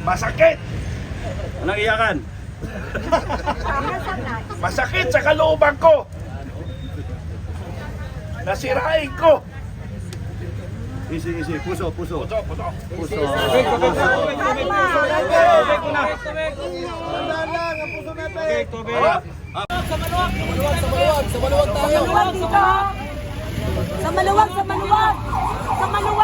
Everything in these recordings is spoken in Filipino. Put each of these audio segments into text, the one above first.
Masakit! Anong iyakan? Masakit sa kalooban ko! Nasirain ko! Easy, easy. Puso, puso. Puto, puto. Puso. Maluwag dito. Sa maluwag, sa maluwag. Sa maluwag. Dito.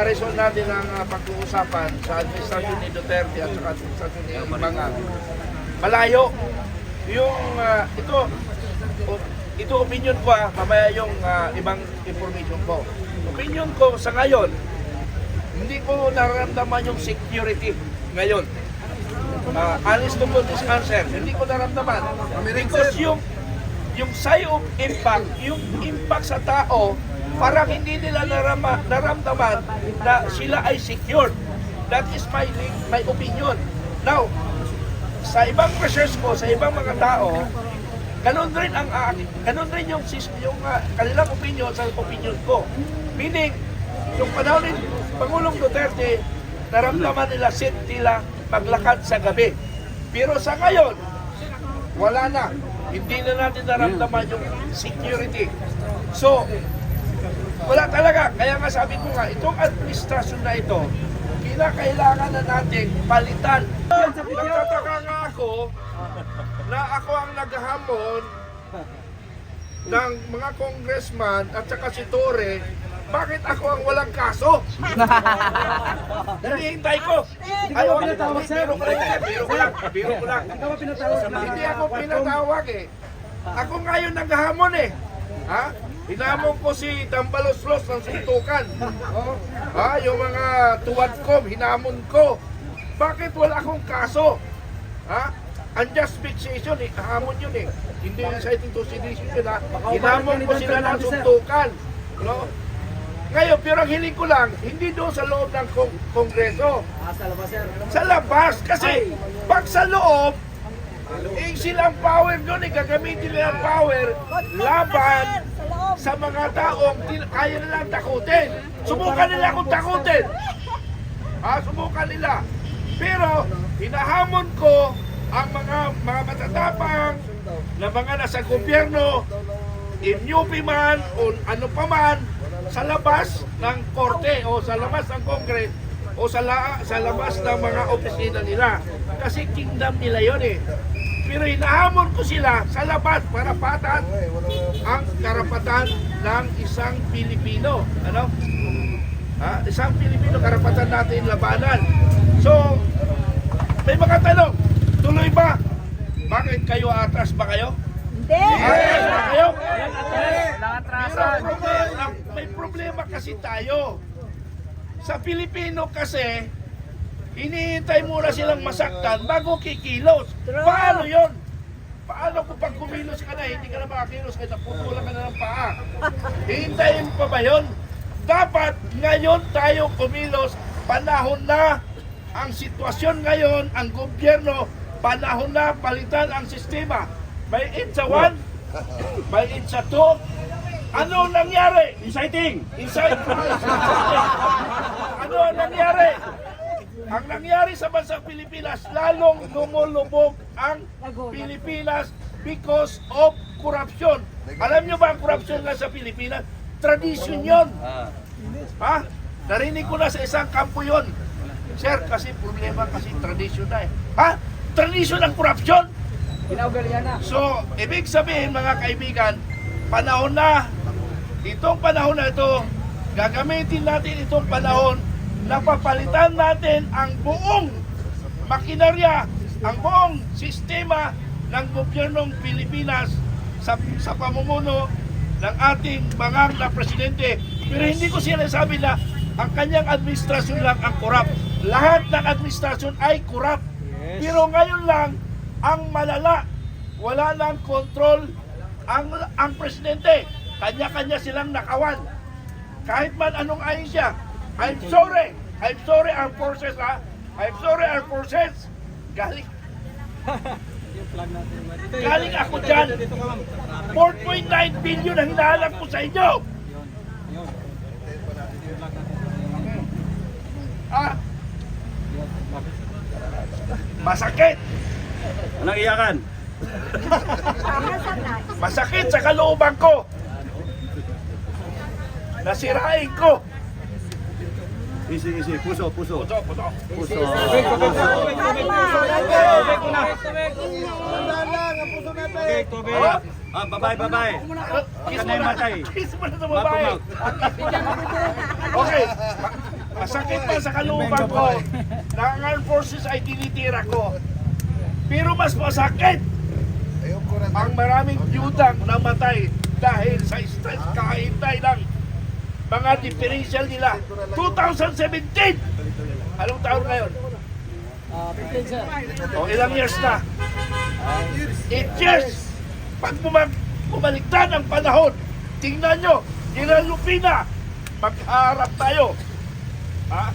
Comparison natin ang uh, pag-uusapan sa administrasyon ni Duterte at sa administrasyon ni mga malayo. Yung ah, ito, o- ito opinion ko ah, mamaya yung ah, ibang information ko. Opinion ko sa ngayon, hindi ko nararamdaman yung security ngayon. Uh, honest to goodness answer, hindi ko naramdaman. Because yung yung side of impact, yung impact sa tao, parang hindi nila narama, naramdaman na sila ay secured. That is my my opinion. Now, sa ibang research ko, sa ibang mga tao, ganun rin ang uh, ganun rin yung yung uh, kanilang opinion sa opinion ko. Meaning, yung panahon ni Pangulong Duterte, naramdaman nila safe nila maglakad sa gabi. Pero sa ngayon, wala na. Hindi na natin naramdaman yung security. So, wala talaga. Kaya nga sabi ko nga, itong administrasyon na ito, kinakailangan na natin palitan. Nagtataka nga ako na ako ang naghahamon ng mga congressman at saka si Torre, bakit ako ang walang kaso? Hinihintay ko. Ayaw, biro ko lang, biro ko lang, biro ko lang. Hindi ako pinatawag eh. Ako ngayon naghahamon eh. Ha? Hinamon ko si Tambaloslos ng suntukan. Oh. Ha? Yung mga tuwadkom, hinamon ko. Bakit wala akong kaso? Ha? Unjust fixation eh. Hamon yun eh. Hindi inciting to sedition yun ha. Hinamon ko sila ng suntukan. No? Ngayon, pero ang hiling ko lang, hindi doon sa loob ng kong- kongreso. Sa labas. Kasi pag sa loob, eh silang power doon, eh, gagamitin nila ang power laban sa mga taong kaya nilang takutin. Subukan nila akong takutin. Ha, subukan nila. Pero, hinahamon ko ang mga mga matatapang na mga nasa gobyerno, in UP man o ano pa man, sa labas ng korte o sa labas ng kongres o sa, la, sa labas ng mga opisina nila. Kasi kingdom nila yon eh. Pero hinahamon ko sila sa labas para patan ang karapatan ng isang Pilipino. Ano? Ha? Isang Pilipino, karapatan natin labanan. So, may mga tanong. Tuloy ba? Bakit kayo atras ba kayo? Hindi. Atras ba kayo? Problema, may problema kasi tayo. Sa Pilipino kasi, hinihintay muna silang masaktan bago kikilos. Paano yon? Paano kung pag kumilos ka na, hindi ka na makakilos kahit naputulan ka na ng paa? Hihintayin pa ba yon? Dapat ngayon tayo kumilos, panahon na ang sitwasyon ngayon, ang gobyerno, panahon na palitan ang sistema. May itsa one, may itsa two, ano nangyari? Inciting! Inside Ano ang nangyari? Ang nangyari sa bansang Pilipinas, lalong lumulubog ang Pilipinas because of corruption. Alam nyo ba ang corruption nga sa Pilipinas? Tradisyon yon. Ha? Narinig ko na sa isang kampo yon. Sir, kasi problema kasi tradisyon na eh. Ha? Tradisyon ang corruption? So, ibig sabihin mga kaibigan, panahon na, itong panahon na ito, gagamitin natin itong panahon na papalitan natin ang buong makinarya, ang buong sistema ng gobyernong Pilipinas sa, sa pamumuno ng ating mga na presidente. Pero hindi ko sinasabi na ang kanyang administrasyon lang ang korap. Lahat ng administrasyon ay korap. Pero ngayon lang, ang malala, wala nang control ang, ang presidente. Kanya-kanya silang nakawan. Kahit man anong ayon siya. I'm sorry. I'm sorry, armed forces, ha? I'm sorry, armed forces. Galing, galing ako dyan. 4.9 billion ang hinahanap ko sa inyo. Ah, masakit. Anong iyakan? Masakit sa kalooban ko. Nasirain ko. Easy, easy. Puso, puso. Puto, puto. Puso. Ah, Ah, babay, babay. Kiss mo Huwag ka na na. matay. Kiss mo na sa babae. Okay. Ma- Masakit pa sa kalooban ko armed forces ay tinitira ko. Pero mas masakit ang maraming yutang namatay dahil sa stress kahintay ng mga differential nila. 2017! Anong taon ngayon? O ilang years na? 8 years! Pag bumag, bumaliktad ang panahon, tingnan nyo, General Lupina, magharap tayo. Ha?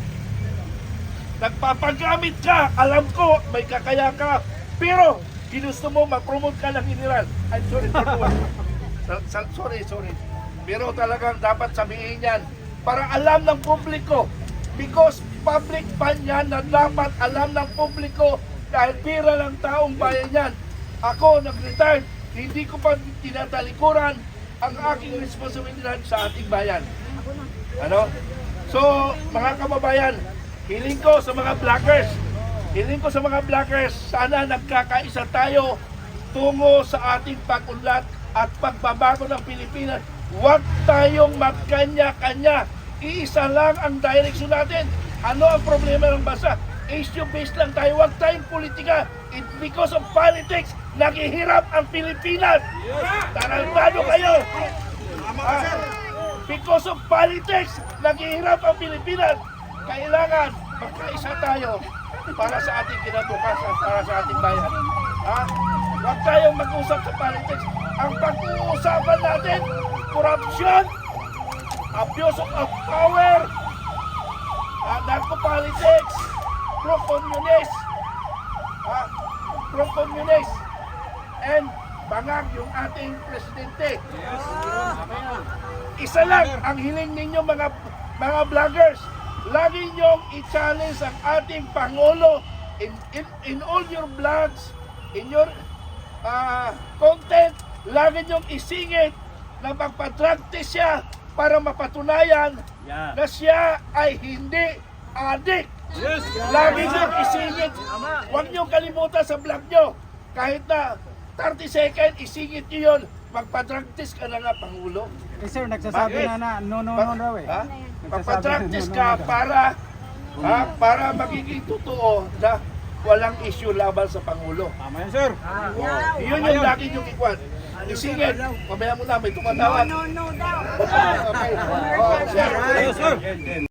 Nagpapagamit ka, alam ko, may kakaya ka, pero ginusto mo mag-promote ka ng general. I'm sorry for the Sorry, sorry. Pero talagang dapat sabihin yan para alam ng publiko because public fund yan na dapat alam ng publiko dahil pira ng taong bayan yan. Ako, nag-retire, hindi ko pa tinatalikuran ang aking responsibilidad sa ating bayan. Ano? So, mga kababayan, hiling ko sa mga bloggers, hiling ko sa mga bloggers, sana nagkakaisa tayo tungo sa ating pag-unlad at pagbabago ng Pilipinas. Huwag tayong magkanya-kanya. Iisa lang ang direksyon natin. Ano ang problema ng bansa? Issue-based lang tayo. Huwag tayong politika. It's because of politics, naghihirap ang Pilipinas. Tarantado kayo. Ah, because of politics, naghihirap ang Pilipinas. Kailangan magkaisa tayo para sa ating kinabukasan, para sa ating bayan. Ha? Huwag tayong mag-usap sa politics. Ang pag-uusapan natin, corruption, abuse of power, uh, narco-politics, pro-communist, ha? pro-communist, and bangag yung ating presidente. Isa lang ang hiling ninyo mga mga vloggers. Lagi niyong i-challenge ang ating Pangulo in, in, in all your vlogs, in your ah, content. Lagi niyong isingit na magpa-drug test siya para mapatunayan Yeah. na siya ay hindi adik. Yes. Lagi niyong isingit. Huwag niyong kalimutan sa vlog niyo. Kahit na 30 second, isingit niyo yun. Magpa-drug test ka na nga, Pangulo. Eh sir, nagsasabi Bakit? na na no no no daw eh. Ha? No, ka para ha, para magiging totoo na walang issue laban sa Pangulo. Tama yan sir. Yun yung lagi niyong ikwan. Isingit. Mamaya mo na, may tumatawag. No, no daw. Okay. Oh, sir. Yes, sir.